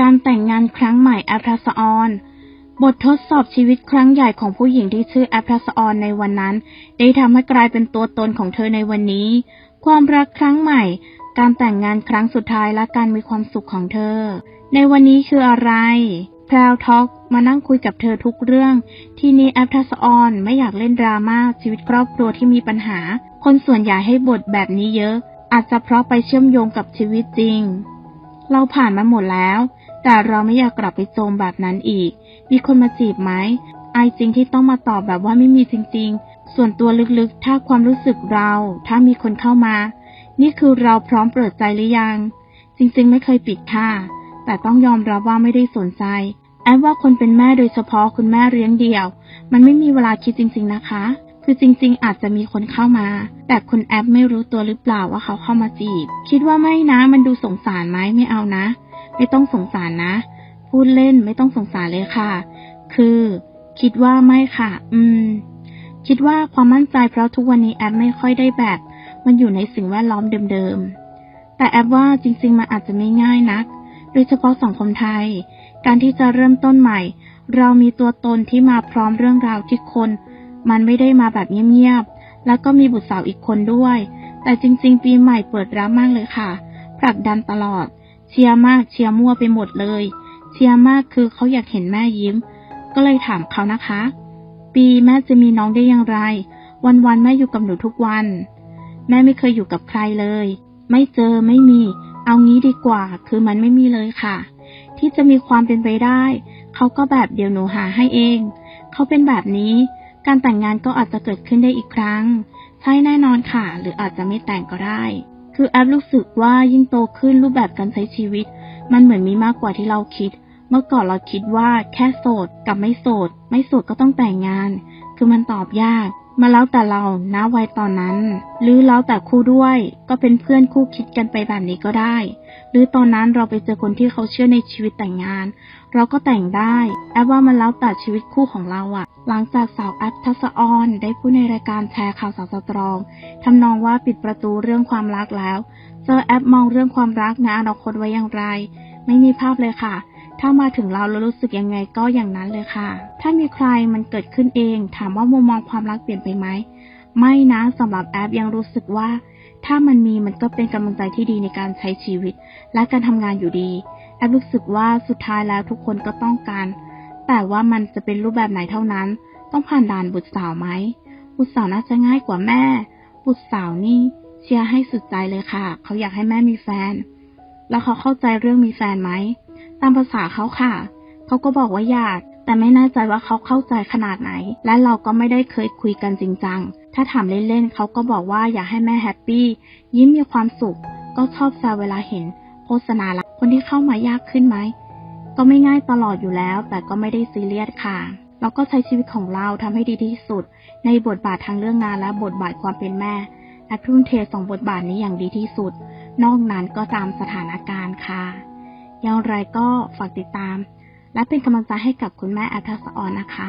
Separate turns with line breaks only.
การแต่งงานครั้งใหม่แอปทัสออนบททดสอบชีวิตครั้งใหญ่ของผู้หญิงที่ชื่อแอปทัสออนในวันนั้น ได้ทำให้กลายเป็นตัวตนของเธอในวันนี้ ความรักครั้งใหม่ การแต่งงานครั้งสุดท้ายและการมีความสุขของเธอ ในวันนี้คืออะไรแพรวท็อกมานั่งคุยกับเธอทุกเรื่อง ทีนี้แอปทัสออนไม่อยากเล่นดราม่าชีวิตครอบครัวที่มีปัญหา คนส่วนใหญ่ให้บทแบบนี้เยอะ อาจจะเพราะไปเชื่อมโยงกับชีวิตจริง เราผ่านมาหมดแล้ว แต่เราไม่อยากกลับไปโจมแบบนั้นอีก มีคนมาจีบไหมไอจริงที่ต้องมาตอบแบบว่าไม่มีจริง ๆ ส่วนตัวลึกๆ ถ้าความรู้สึกเรา ถ้ามีคนเข้ามา นี่คือเราพร้อมเปิดใจหรือยัง จริงๆ ไม่เคยปิดค่ะ แต่ต้องยอมรับว่าไม่ได้สนใจ แอปว่าคนเป็นแม่โดยเฉพาะคุณแม่เลี้ยงเดี่ยว มันไม่มีเวลาคิดจริง ๆ นะคะ คือจริง ๆ อาจจะมีคนเข้ามา แต่คุณแอปไม่รู้ตัวหรือเปล่าว่าเขาเข้ามาจีบ คิดว่าไม่นะ มันดูสงสารไหมไม่เอานะ ไม่ต้องสงสารนะ พูดเล่นไม่ต้องสงสารเลยค่ะ คือ คิดว่าไม่ค่ะ อืม คิดว่าความมั่นใจเพราะทุกวันนี้แอปไม่ค่อยได้แบบ มันอยู่ในสิ่งแวดล้อมเดิมๆ แต่แอปว่าจริงๆมันอาจจะไม่ง่ายนัก โดยเฉพาะสังคมไทย การที่จะเริ่มต้นใหม่ เรามีตัวตนที่มาพร้อมเรื่องราวที่คน มันไม่ได้มาแบบเงียบๆ แล้วก็มีบุตรสาวอีกคนด้วย แต่จริง ๆ ปีใหม่เปิดรับมากเลยค่ะผลักดันตลอด เชียร์มากเชียร์มั่วไปหมดเลย เชียร์มากคือเขาอยากเห็นแม่ยิ้ม ก็เลยถามเขานะคะ ปีแม่จะมีน้องได้อย่างไร วันๆแม่อยู่กับหนูทุกวัน แม่ไม่เคยอยู่กับใครเลย ไม่เจอไม่มี เอางี้ดีกว่า คือมันไม่มีเลยค่ะ ที่จะมีความเป็นไปได้ เขาก็แบบเดี๋ยวหนูหาให้เอง เขาเป็นแบบนี้ การแต่งงานก็อาจจะเกิดขึ้นได้อีกครั้ง ใช่แน่นอนค่ะ หรืออาจจะไม่แต่งก็ได้ คือแอปรู้สึกว่ายิ่งโตขึ้นรูปแบบการใช้ชีวิต มันเหมือนมีมากกว่าที่เราคิด เมื่อก่อนเราคิดว่าแค่โสดกับไม่โสด ไม่โสดก็ต้องแต่งงาน คือมันตอบยาก มาแล้วแต่เราณวัยตอนนั้น หรือแล้วแต่คู่ด้วย ก็เป็นเพื่อนคู่คิดกันไปแบบนี้ก็ได้ หรือตอนนั้นเราไปเจอคนที่เขาเชื่อในชีวิตแต่งงาน เราก็แต่งได้ แอปว่ามันแล้วแต่ชีวิตคู่ของเราอะ หลังจากสาวแอปทัศออนได้พูดในรายการแชร์ข่าวสาวสตรองทำนองว่าปิดประตูเรื่องความรักแล้ว เจอแอปมองเรื่องความรักในอนาคตไว้อย่างไร ไม่มีภาพเลยค่ะ ถ้ามาถึงเราแล้วรู้สึกยังไงก็อย่างนั้นเลยค่ะ ถ้ามีใครมันเกิดขึ้นเอง ถามว่ามุมมองความรักเปลี่ยนไปไหมไม่นะสำหรับแอปยังรู้สึกว่า ถ้ามันมีมันก็เป็นกำลังใจที่ดีในการใช้ชีวิต และการทำงานอยู่ดี แอปรู้สึกว่าสุดท้ายแล้วทุกคนก็ต้องการ แต่ว่ามันจะเป็นรูปแบบไหนเท่านั้น ต้องผ่านด่านบุตรสาวไหม บุตรสาวน่าจะง่ายกว่าแม่ บุตรสาวนี่เชียร์ให้สุดใจเลยค่ะ เขาอยากให้แม่มีแฟน แล้วเขาเข้าใจเรื่องมีแฟนไหม ตามภาษาเขาค่ะ เขาก็บอกว่าอยาก แต่ไม่แน่ใจว่าเขาเข้าใจขนาดไหน และเราก็ไม่ได้เคยคุยกันจริงจัง ถ้าถามเล่นๆ เขาก็บอกว่าอยากให้แม่แฮปปี้ ยิ้มมีความสุข ก็ชอบแซวเวลาเห็น โฆษณาละคนที่เข้ามายากขึ้นไหม ก็ไม่ง่ายตลอดอยู่แล้ว แต่ก็ไม่ได้ซีเรียสค่ะ เราก็ใช้ชีวิตของเราทำให้ดีที่สุด ในบทบาททางเรื่องงานและบทบาทความเป็นแม่ และทุ่มเทสองบทบาทนี้อย่างดีที่สุด นอกนั้นก็ตามสถานการณ์ค่ะ อย่างไรก็ฝากติดตาม และเป็นกำลังใจให้กับคุณแม่อัทัสออนนะคะ